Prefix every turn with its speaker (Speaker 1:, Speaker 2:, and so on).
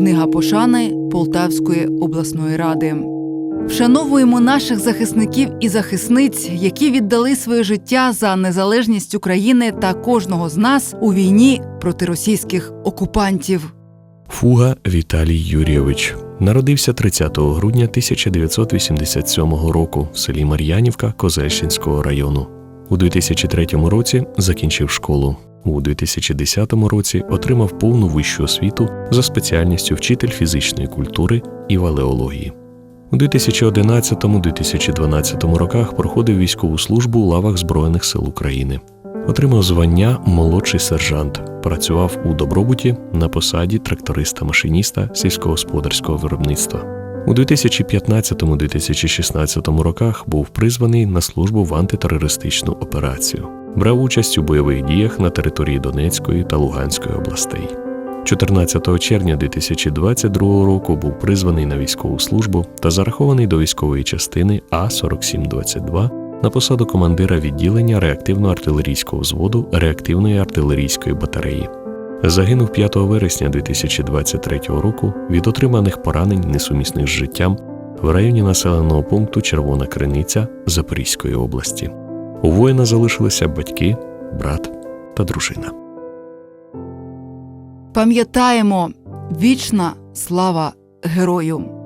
Speaker 1: Книга пошани Полтавської обласної ради. Вшановуємо наших захисників і захисниць, які віддали своє життя за незалежність України та кожного з нас у війні проти російських окупантів.
Speaker 2: Фуга Віталій Юрійович народився 30 грудня 1987 року в селі Мар'янівка Козельщинського району. У 2003 році закінчив школу. У 2010 році отримав повну вищу освіту за спеціальністю вчитель фізичної культури і валеології. У 2011-2012 роках проходив військову службу у лавах Збройних сил України. Отримав звання молодший сержант. Працював у добробуті на посаді тракториста-машиніста сільськогосподарського виробництва. У 2015-2016 роках був призваний на службу в антитерористичну операцію. Брав участь у бойових діях на території Донецької та Луганської областей. 14 червня 2022 року був призваний на військову службу та зарахований до військової частини А4722 на посаду командира відділення реактивно-артилерійського взводу реактивної артилерійської батареї. Загинув 5 вересня 2023 року від отриманих поранень, несумісних з життям, в районі населеного пункту Червона Криниця Запорізької області. У воїна залишилися батьки, брат та дружина.
Speaker 1: Пам'ятаємо вічна слава герою!